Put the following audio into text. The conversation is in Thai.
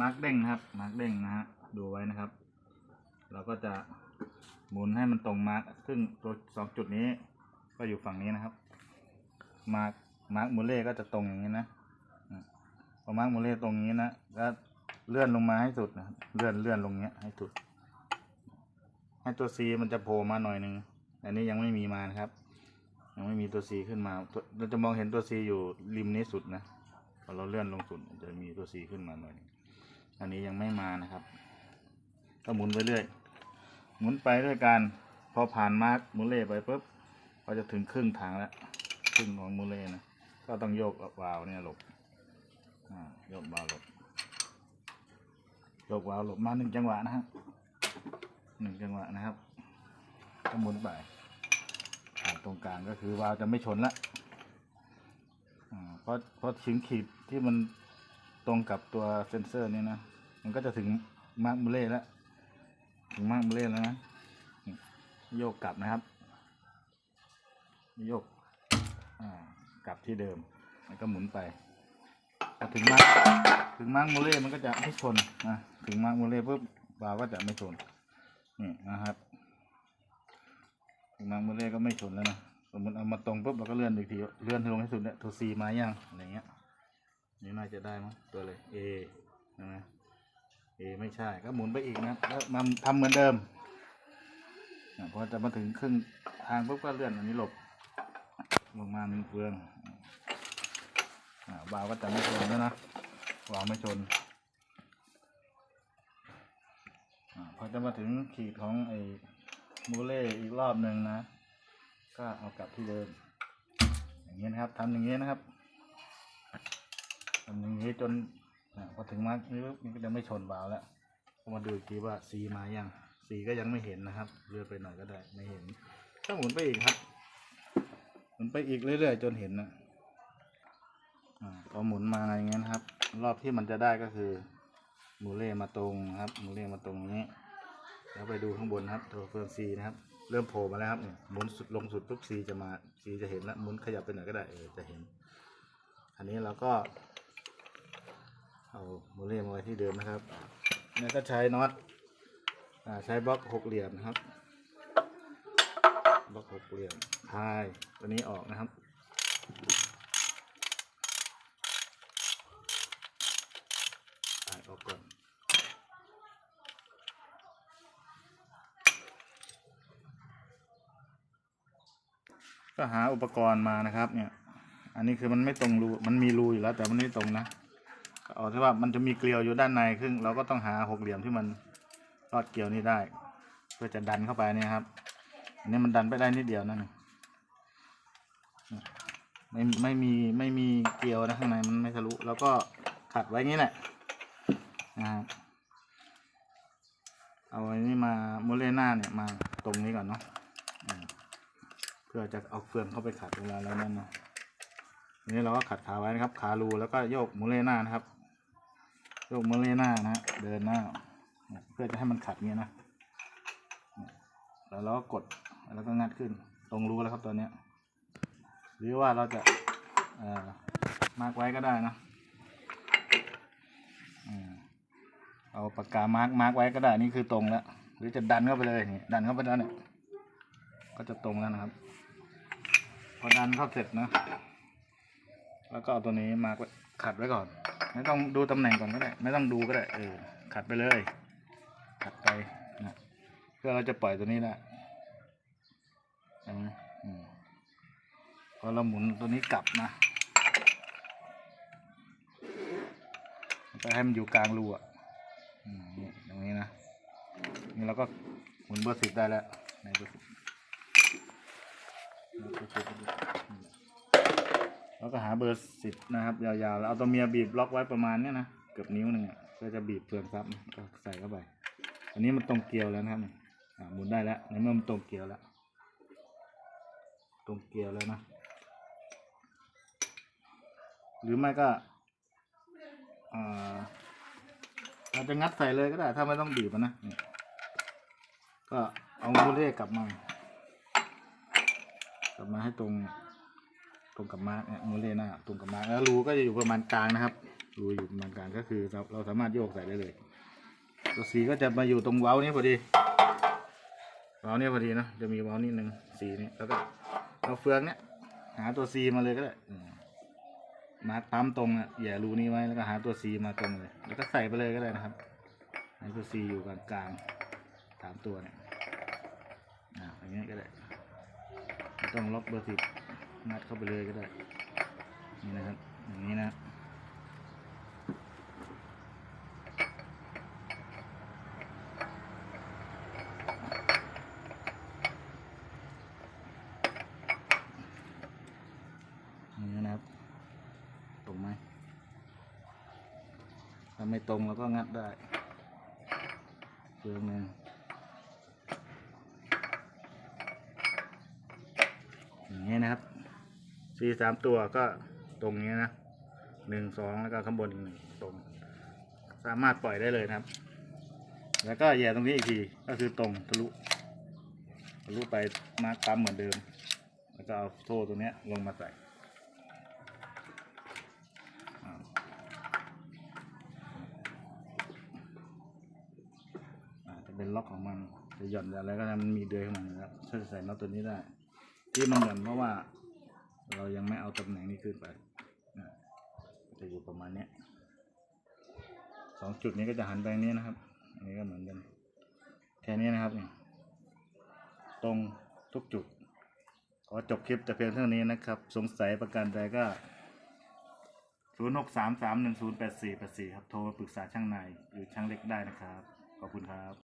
มาร์กเด้งนะครับ มาร์กเด้งนะฮะ ดูไว้นะครับ เราก็จะหมุนให้มันตรงมาร์กซึ่งตัวสองจุดนี้ก็อยู่ฝั่งนี้นะครับ มาร์กมาร์กมูเล่ก็จะตรงอย่างนี้นะพอมาร์กมูเล่ตรงนี้นะก็เลื่อนลงมาให้สุดนะเลื่อนเลื่อนลงเนี้ยให้สุด ให้ตัวซีมันจะโผล่มาหน่อยหนึ่งอันนี้ยังไม่มีมานะครับ ยังไม่มีตัวซีขึ้นมา เราจะมองเห็นตัวซีอยู่ริมนี้สุดนะพอเราเลื่อนลงสุดจะมีตัวซีขึ้นมาหน่อยนึง อันนี้ยังไม่มานะครับ ก็หมุนไปเรื่อย หมุนไปด้วยการพอผ่านมาร์กมูเล่ไปปุ๊บก็จะถึงครึ่งทางแล้วครึ่งของมูเล่นะก็ต้องโยกวาล์วเนี่ยหลบโยกวาล์วหลบโยกวาล์วหลบมาหนึ่งจังหวะนะฮะหนึ่งจังหวะนะครับก็หมุนไปตรงกลางก็คือวาล์วจะไม่ชนละเพราะเพราะถึงขีดที่มัน ตรงกับตัวเซนเซอร์นี่นะ มันก็จะถึงมาร์กมูเล่แล้ว ถึงมากมเล่แล้วนะ โยกกลับนะครับ โยกกลับที่เดิม แล้วก็หมุนไปถึงมากถึงมากโมเล่ มันก็จะไม่ชนนะ ถึงมากโมเล่ปุ๊บบาวก็จะไม่ชน นี่นะครับ ถึงมากโมเล่ก็ไม่ชนแล้วนะ สมมติเอามาตรงปุ๊บเราก็เลื่อนอีกที เลื่อนลงให้สุดเนี่ยตัวซีมายังอะไรเงี้ย นี่น่าจะได้มั้งตัวเลย A นะเอไม่ใช่ ก็หมุนไปอีกนะ แล้วมาทำเหมือนเดิมพอจะมาถึงครึ่งทางปุ๊บก็เลื่อนอันนี้หลบลงมามันเฟืองอ่าวาวก็จะไม่ชนแล้วนะวาล์วไม่ชนอพอจะมาถึงขีดของไอ้มูเล่อีกรอบหนึ่งนะ ก็เอากลับที่เดิม อย่างนี้ยนะครับทำอย่างนี้ยนะครับ อย่างนี้จนอะพอถึงมาร์กนี้ปุ๊บมันก็จะไม่ชนวาล์วแล้วก็มาดูอีกทีว่าสีมายังสีก็ยังไม่เห็นนะครับเลื่อนไปหน่อยก็ได้ไม่เห็นก็หมุนไปอีกครับหมุนไปอีกเรื่อยๆจนเห็นนะอ่าพอหมุนมาอย่างเงี้ยนะครับ รอบที่มันจะได้ก็คือหมูเล่มาตรงนะครับหมูเล่มาตรงนี้แล้วไปดูข้างบนนะครับตัวเฟืองซีนะครับ เริ่มโผล่มาแล้วครับเนี่ยหมุนสุดลงสุดปุ๊บซีจะมาซีจะเห็นแล้วหมุนขยับไปหน่อยก็ได้เออจะเห็น อันนี้เราก็ เอาโมเลมาไว้ที่เดิมนะครับแล้วก็ใช้น็อตใช้บล็อกหกเหลี่ยมนะครับ บล็อกหกเหลี่ยมคลายตัวนี้ออกนะครับคลายออกก่อนก็หาอุปกรณ์มานะครับ เนี่ย อันนี้คือมันไม่ตรงรู มันมีรูอยู่แล้วแต่มันไม่ตรงนะ เอาที่ว่ามันจะมีเกลียวอยู่ด้านในซึ่งเราก็ต้องหาหกเหลี่ยมที่มันรอดเกลียวนี้ได้ เพื่อจะดันเข้าไปเนี่ยครับ อันนี้มันดันไปได้นิดเดียวนั่นเองไม่ไม่มีไม่มีเกลียวนะข้างในมันไม่ทะลุแล้วก็ขัดไว้งี้แหละนะครับเอาไอ้นี่มาโมเลน่าเนี่ยมาตรงนี้ก่อนเนาะเพื่อจะเอาเฟืองเข้าไปขัดเวลาแล้วนั่นเนาะนี้เราก็ขัดขาไว้นะครับ ขารูแล้วก็โยกมูเลน้านะครับ ยกมูเล่หน้านะฮะเดินหน้า เพื่อจะให้มันขัดเงี้ยนะแล้วเราก็กดแล้วก็งัดขึ้น ตรงรูแล้วครับตัวเนี้ย หรือว่าเราจะมาร์กไว้ก็ได้นะเอาปากกามาร์กมาร์กไว้ก็ได้นี่คือตรงแล้ว หรือจะดันเข้าไปเลยนี่ดันเข้าไปแล้วเนี่ยก็จะตรงแล้วนะครับ พอดันเข้าเสร็จนะ แล้วก็เอาตัวนี้มาร์กไว้ ขัดไว้ก่อน ไม่ต้องดูตำแหน่งก่อนก็ได้ ไม่ต้องดูก็ได้ เออ ขัดไปเลย ขัดไปนะเพื่อเราจะปล่อยตัวนี้ได้เห็นไหมพอเราหมุนตัวนี้กลับนะ ไปให้มันอยู่กลางรูอะอืมนี่ตรงนี้นะ นี่เราก็หมุนเบอร์สิบได้แล้วในเบอร์สิบ แล้วก็หาเบอร์สิบนะครับ ยาวๆแล้วเอาตัวเมียบีบล็อกไว้ประมาณเนี้ยนะเกือบนิ้วหนึ่งอะเพื่อจะบีบเฟืองซับก็ใส่เข้าไป อันนี้มันตรงเกลียวแล้วนะครับหมุนได้แล้วในเมื่อมันตรงเกลียวแล้ว ตรงเกลียวแล้วนะ หรือไม่ก็อ่าเราจะงัดใส่เลยก็ได้ ถ้าไม่ต้องบีบนะนี่ก็เอามูเล่กลับมา กลับมาให้ตรง ตรงกับมาร์กเนี่ยมูเลน่าตรงกับมาร์กแล้วรูก็จะอยู่ประมาณกลางนะครับรูอยู่ประมาณกลางก็คือเราเราสามารถโยกใส่ได้เลย ตัวสีก็จะมาอยู่ตรงเว้านี้พอดีเว้านี่พอดีนะจะมีเว้านิดนึงสีนี้แล้วก็เอาเฟืองเนี้ยหาตัวซีมาเลยก็ได้มาร์คปั๊มตรงอะอย่ารูนี้ไว้แล้วก็หาตัวซีมาตรงเลย แล้วก็ใส่ไปเลยก็ได้นะครับให้ตัวซีอยู่กลางกลางสามตัวเนี่ยอ่าอย่างเงี้ยก็ได้ต้องล็อกเบอร์สิบ งัดเข้าไปเลยก็ได้ นี่นะครับ อย่างนี้นะอย่างนี้นะครับ ตรงไหมถ้าไม่ตรงเราก็งัดได้เฟืองหนึ่งอย่างนี้นะครับ ซีสามตัวก็ตรงนี้นะหนึ่งสองแล้วก็ข้างบนอีกหนึ่งตรง สามารถปล่อยได้เลยนะครับ แล้วก็แย่ตรงนี้อีกทีก็คือตรงทะลุทะลุไปมาร์กปั๊มเหมือนเดิม แล้วก็เอาโซ่ตัวนี้ลงมาใส่จะเป็นล็อกของมันจะหย่อนอะไรก็ได้มันมีเดือยของมันอยู่แล้วถ้าจะใส่น็อตตัวนี้ได้ ที่มันหย่อนเพราะว่า เรายังไม่เอาตำแหน่งนี้ขึ้นไปจะอยู่ประมาณนี้สองจุดนี้ก็จะหันไปงนี้นะครับ อันนี้ก็เหมือนกันแค่นี้นะครับ ตรงทุกจุด ขอจบคลิปแต่เพียงเท่านี้นะครับ สงสัยประการใดก็ศูนย์หกสามสามหนึ่งศูนย์แปดสี่แปดสี่ครับ โทรปรึกษาช่างนายหรือช่างเล็กได้นะครับ ขอบคุณครับ